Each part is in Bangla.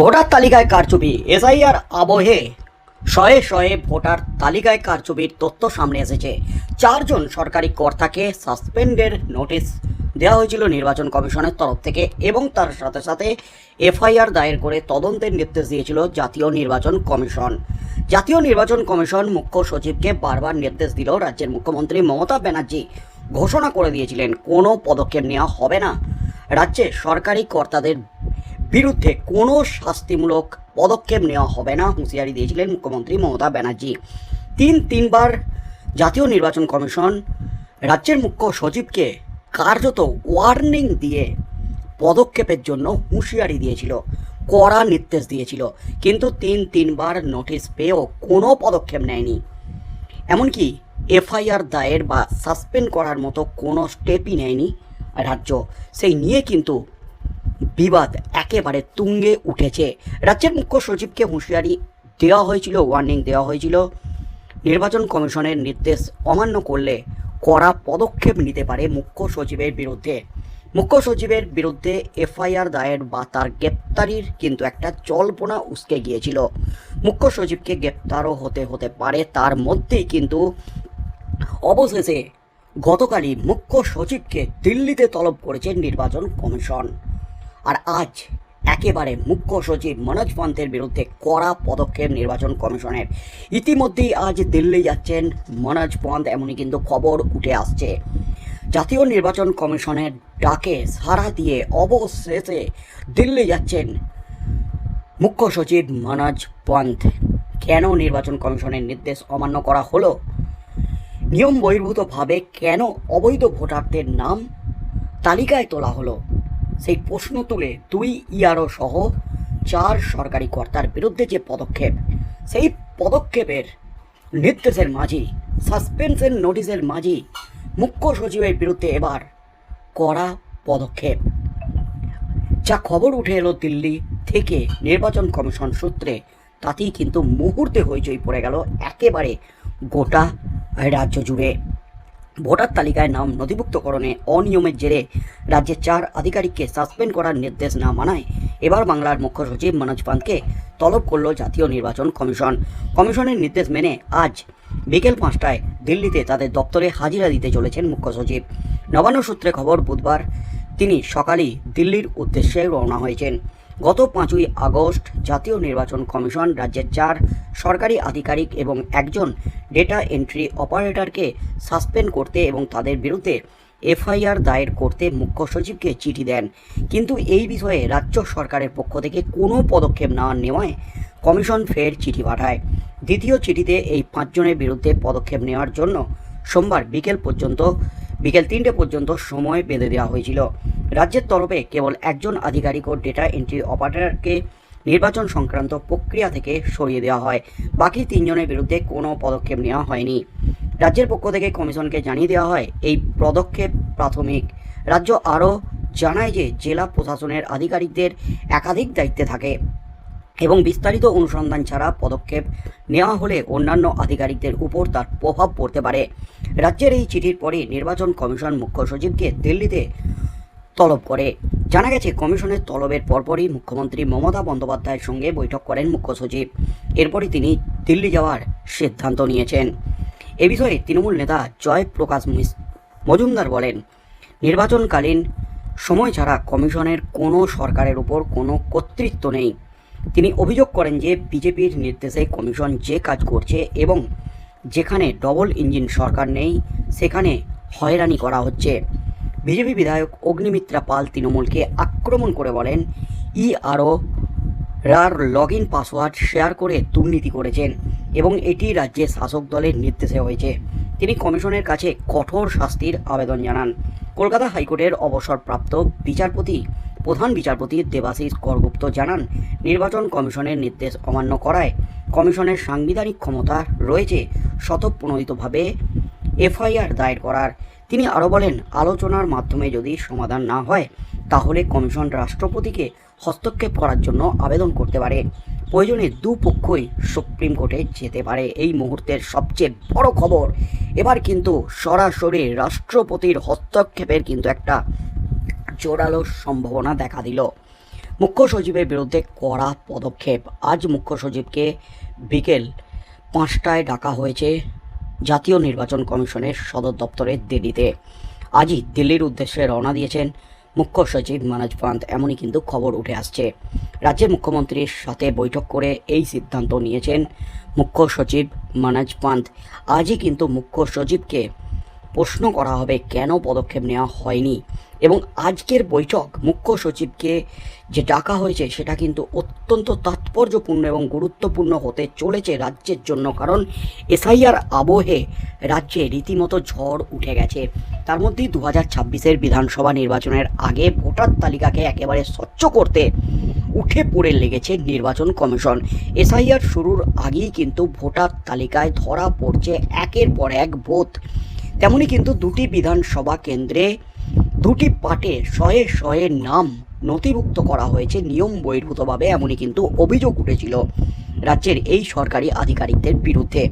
ভোটার তালিকায় কারচুপি, এসআইআর আবহে। শয়ে শয়ে ভোটার তালিকায় কারচুপির তথ্য সামনে এসেছে। চারজন সরকারি কর্তাকে সাসপেন্ডের নোটিশ দেওয়া হয়েছিল নির্বাচন কমিশনের তরফ থেকে এবং তার সাথে সাথে এফআইআর দায়ের করে তদন্তের নির্দেশ দিয়েছিল জাতীয় নির্বাচন কমিশন। জাতীয় নির্বাচন কমিশন মুখ্য সচিবকে বারবার নির্দেশ দিল রাজ্যের মুখ্যমন্ত্রী মমতা ব্যানার্জি। ঘোষণা করে দিয়েছিলেন, কোনো পদক্ষেপ নেওয়া হবে না। রাজ্যে সরকারি কর্তাদের বিরুদ্ধে কোনো শাস্তিমূলক পদক্ষেপ নেওয়া হবে না, হুঁশিয়ারি দিয়েছিলেন মুখ্যমন্ত্রী মমতা ব্যানার্জি। তিন তিনবার জাতীয় নির্বাচন কমিশন রাজ্যের মুখ্য সচিবকে কার্যত ওয়ার্নিং দিয়ে পদক্ষেপের জন্য হুঁশিয়ারি দিয়েছিল, কড়া নির্দেশ দিয়েছিল। কিন্তু তিন তিনবার নোটিশ পেয়েও কোনো পদক্ষেপ নেয়নি। এমনকি এফআইআর দায়ের বা সাসপেন্ড করার মতো কোনো স্টেপই নেয়নি রাজ্য। সেই নিয়ে কিন্তু বিবাদ একেবারে তুঙ্গে উঠেছে। রাজ্যের মুখ্য সচিবকে হুঁশিয়ারি দেওয়া হয়েছিল ওয়ার্নিং দেওয়া হয়েছিল। নির্বাচন কমিশনের নির্দেশ অমান্য করলে কড়া পদক্ষেপ নিতে পারে মুখ্য সচিবের বিরুদ্ধে। মুখ্য সচিবের বিরুদ্ধে এফআইআর দায়ের বা তার গ্রেপ্তারির কিন্তু একটা জল্পনা উসকে গিয়েছিল। মুখ্য সচিবকে গ্রেপ্তারও হতে হতে পারে, তার মধ্যেই কিন্তু অবশেষে গতকালই মুখ্য সচিবকে দিল্লিতে তলব করেছে নির্বাচন কমিশন। আর আজ একেবারে মুখ্য সচিব মনোজ পন্থের বিরুদ্ধে কড়া পদক্ষেপ নির্বাচন কমিশনের। ইতিমধ্যেই আজ দিল্লি যাচ্ছেন মনোজ পন্থ, এমনই কিন্তু খবর উঠে আসছে। জাতীয় নির্বাচন কমিশনের ডাকে সাড়া দিয়ে অবশেষে দিল্লি যাচ্ছেন মুখ্য সচিব মনোজ পন্থ। কেন নির্বাচন কমিশনের নির্দেশ অমান্য করা হলো? নিয়ম বহির্ভূতভাবে কেন অবৈধ ভোটারদের নাম তালিকায় তোলা হলো? সেই প্রশ্ন তুলে দুই ইয়ারও সহ চার সরকারি কর্তার বিরুদ্ধে যে পদক্ষেপ, সেই পদক্ষেপের নির্দেশের মাঝি, সাসপেনশন নোটিশের মাঝি মুখ্য সচিবের বিরুদ্ধে এবার কড়া পদক্ষেপ। যা খবর উঠে এলো দিল্লি থেকে নির্বাচন কমিশন সূত্রে, তাতেই কিন্তু মুহূর্তে হইচই পড়ে গেল একেবারে গোটা রাজ্য জুড়ে। ভোটার তালিকায় নাম নথিভুক্তকরণে অনিয়মের জেরে রাজ্যের চার আধিকারিককে সাসপেন্ড করার নির্দেশ না মানায় এবার বাংলার মুখ্য সচিব মনোজ পান্তকে তলব করল জাতীয় নির্বাচন কমিশন। কমিশনের নির্দেশ মেনে আজ বিকেল পাঁচটায় দিল্লিতে তাদের দপ্তরে হাজিরা দিতে চলেছেন মুখ্য সচিব। নবান্ন সূত্রে খবর, বুধবার তিনি সকালেই দিল্লির উদ্দেশ্যে রওনা হয়েছেন। গত পাঁচই আগস্ট জাতীয় নির্বাচন কমিশন রাজ্যের চার সরকারি আধিকারিক এবং একজন ডেটা এন্ট্রি অপারেটরকে সাসপেন্ড করতে এবং তাদের বিরুদ্ধে এফআইআর দায়ের করতে মুখ্য সচিবকে চিঠি দেন। কিন্তু এই বিষয়ে রাজ্য সরকারের পক্ষ থেকে কোনো পদক্ষেপ না নেওয়ায় কমিশন ফের চিঠি পাঠায়। দ্বিতীয় চিঠিতে এই পাঁচজনের বিরুদ্ধে পদক্ষেপ নেওয়ার জন্য সোমবার বিকেল পর্যন্ত বিকেল তিনটে পর্যন্ত সময় বেঁধে দেওয়া হয়েছিল। রাজ্যের তরফে কেবল একজন আধিকারিক ও ডেটা এন্ট্রি অপারেটরকে নির্বাচন সংক্রান্ত প্রক্রিয়া থেকে সরিয়ে দেওয়া হয়। বাকি তিনজনের বিরুদ্ধে কোনো পদক্ষেপ নেওয়া হয়নি। রাজ্যের পক্ষ থেকে কমিশনকে জানিয়ে দেওয়া হয়, এই পদক্ষেপ প্রাথমিক। রাজ্য আরও জানায় যে জেলা প্রশাসনের আধিকারিকদের একাধিক দায়িত্বে থাকে এবং বিস্তারিত অনুসন্ধান ছাড়া পদক্ষেপ নেওয়া হলে অন্যান্য আধিকারিকদের উপর তার প্রভাব পড়তে পারে। রাজ্যের এই চিঠির পরে নির্বাচন কমিশন মুখ্য সচিবকে দিল্লিতে তলব করে। জানা গেছে, কমিশনের তলবের পরপরই মুখ্যমন্ত্রী মমতা বন্দ্যোপাধ্যায়ের সঙ্গে বৈঠক করেন মুখ্য সচিব। এরপরই তিনি দিল্লি যাওয়ার সিদ্ধান্ত নিয়েছেন। এ বিষয়ে তৃণমূল নেতা জয় প্রকাশ মজুমদার বলেন, নির্বাচনকালীন সময় ছাড়া কমিশনের কোনো সরকারের উপর কোনো কর্তৃত্ব নেই। তিনি অভিযোগ করেন যে, বিজেপির নির্দেশে কমিশন যে কাজ করছে এবং যেখানে ডবল ইঞ্জিন সরকার নেই, সেখানে হয়রানি করা হচ্ছে। বিজেপি বিধায়ক অগ্নিমিত্রা পাল তৃণমূলকে আক্রমণ করে বলেন ই আরও রার লগ ইন পাসওয়ার্ড শেয়ার করে দুর্নীতি করেছেন এবং এটি রাজ্যের শাসক দলের নির্দেশে হয়েছে। তিনি কমিশনের কাছে কঠোর শাস্তির আবেদন জানান। কলকাতা হাইকোর্টের অবসরপ্রাপ্ত বিচারপতি, প্রধান বিচারপতি দেবাশিস করগুপ্ত জানান, নির্বাচন কমিশনের নির্দেশ অমান্য করায় কমিশনের সাংবিধানিক ক্ষমতা রয়েছে স্বতঃপ্রণোদিতভাবে এফআইআর দায়ের করার। তিনি আরও বলেন, আলোচনার মাধ্যমে যদি সমাধান না হয়, তাহলে কমিশন রাষ্ট্রপতিকে হস্তক্ষেপ করার জন্য আবেদন করতে পারে। প্রয়োজনে দুপক্ষই সুপ্রিম কোর্টে যেতে পারে। এই মুহূর্তের সবচেয়ে বড় খবর, এবার কিন্তু সরাসরি রাষ্ট্রপতির হস্তক্ষেপের কিন্তু একটা জোরালো সম্ভাবনা দেখা দিল। মুখ্য সচিবের বিরুদ্ধে কড়া পদক্ষেপ। আজ মুখ্য সচিবকে বিকেল পাঁচটায় ডাকা হয়েছে জাতীয় নির্বাচন কমিশনের সদর দপ্তরের দিল্লিতে। আজই দিল্লির উদ্দেশ্যে রওনা দিয়েছেন মুখ্য সচিব মানজ পান্ত। এমনই কিন্তু খবর উঠে আসছে। রাজ্যের মুখ্যমন্ত্রীর সাথে বৈঠক করে এই সিদ্ধান্ত নিয়েছেন মুখ্য সচিব মানজ পান্ত। আজই কিন্তু মুখ্য সচিবকে প্রশ্ন করা হবে কেন পদক্ষেপ নেওয়া হয়নি। এবং আজকের বৈঠক মুখ্য সচিবকে যে ডাকা হয়েছে, সেটা কিন্তু অত্যন্ত তাৎপর্যপূর্ণ এবং গুরুত্বপূর্ণ হতে চলেছে রাজ্যের জন্য, কারণ এসআইআর আবহে রাজ্যে রীতিমতো ঝড় উঠে গেছে। তার মধ্যেই দু হাজার ছাব্বিশের বিধানসভা নির্বাচনের আগে ভোটার তালিকাকে একেবারে স্বচ্ছ করতে উঠে পড়ে লেগেছে নির্বাচন কমিশন। এসআইআর শুরুর আগেই কিন্তু ভোটার তালিকায় ধরা পড়ছে একের পর এক ভোট। তেমনি কিন্তু দুটি বিধানসভা কেন্দ্রে দুটি পাটে শয়ে শয়ে নাম নথিভুক্ত করা হয়েছে, নিয়ম বহির্ভূতভাবে, এমনই কিন্তু অভিযোগ উঠেছিল রাজ্যের এই সরকারি আধিকারিকদের বিরুদ্ধে।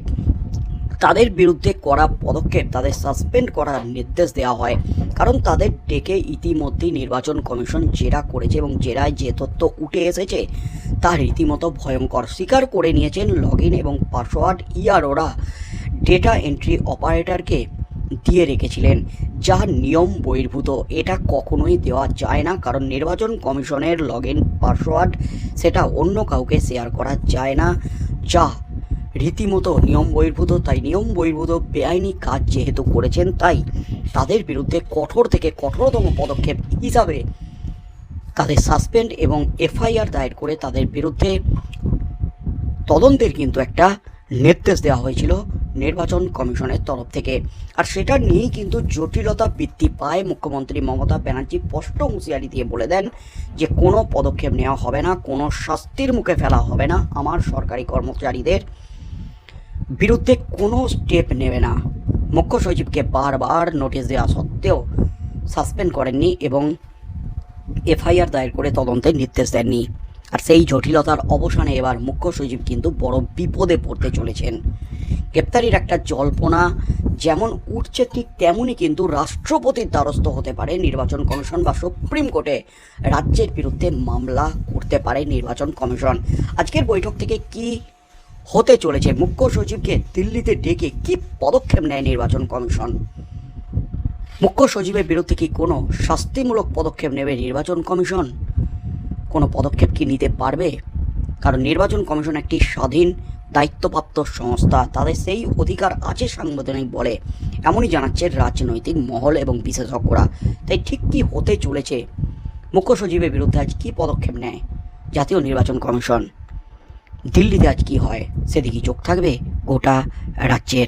তাদের বিরুদ্ধে করা পদক্ষেপ, তাদের সাসপেন্ড করার নির্দেশ দেওয়া হয়, কারণ তাদের ডেকে ইতিমধ্যেই নির্বাচন কমিশন জেরা করেছে এবং জেরায় যে তথ্য উঠে এসেছে, তা রীতিমতো ভয়ঙ্কর। স্বীকার করে নিয়েছেন লগ এবং পাসওয়ার্ড ইয়ারোরা ডেটা এন্ট্রি অপারেটরকে দিয়ে রেখেছিলেন যা নিয়ম বহির্ভূত। এটা কখনোই দেওয়া যায় না, কারণ নির্বাচন কমিশনের লগ ইন পাসওয়ার্ড সেটা অন্য কাউকে শেয়ার করা যায় না। যা রীতিমতো নিয়ম বহির্ভূত, তাই নিয়ম বহির্ভূত বেআইনি কাজ যেহেতু করেছেন, তাই তাদের বিরুদ্ধে কঠোর থেকে কঠোরতম পদক্ষেপ হিসাবে তাদের সাসপেন্ড এবং এফআইআর দায়ের করে তাদের বিরুদ্ধে তদন্তের কিন্তু একটা নির্দেশ দেওয়া হয়েছিল। নির্বাচন কমিশনের তরফ থেকে। আর সেটা নিয়েই কিন্তু জটিলতা বৃদ্ধি পায় মুখ্যমন্ত্রী মমতা ব্যানার্জি স্পষ্ট হুঁশিয়ারি দিয়ে বলে দেন যে, কোনো পদক্ষেপ নেওয়া হবে না, কোনো শাস্তির মুখে ফেলা হবে না আমার সরকারি কর্মচারীদের বিরুদ্ধে কোনো স্টেপ নেবে না। মুখ্য সচিবকে বারবার নোটিশ দেওয়া সত্ত্বেও সাসপেন্ড করেননি এবং এফআইআর দায়ের করে তদন্তের নির্দেশ দেননি। আর সেই জটিলতার অবসানে এবার মুখ্য সচিব কিন্তু বড় বিপদে পড়তে চলেছেন। গ্রেপ্তারির একটা জল্পনা, যেমন উঠছে ঠিক তেমনই কিন্তু রাষ্ট্রপতির দ্বারস্থ হতে পারে নির্বাচন কমিশন বা সুপ্রিম কোর্টে। রাজ্যের বিরুদ্ধে মামলা করতে পারে নির্বাচন কমিশন। আজকের বৈঠক থেকে কি হতে চলেছে? মুখ্য সচিবকে দিল্লিতে ডেকে কি পদক্ষেপ নেয় নির্বাচন কমিশন? মুখ্য সচিবের বিরুদ্ধে কি কোনো শাস্তিমূলক পদক্ষেপ নেবে নির্বাচন কমিশন? কোনো পদক্ষেপ কি নিতে পারবে? কারণ নির্বাচন কমিশন একটি স্বাধীন দায়িত্বপ্রাপ্ত সংস্থা, তাদের সেই অধিকার আছে সাংবিধানিক বলে। এমনই জানাচ্ছে রাজনৈতিক মহল এবং বিশেষজ্ঞরা। তাই ঠিক কী হতে চলেছে? মুখ্য সচিবের বিরুদ্ধে আজ কী পদক্ষেপ নেয়? জাতীয় নির্বাচন কমিশন। দিল্লিতে আজ কী হয়? সেদিকে চোখ থাকবে গোটা রাজ্যের।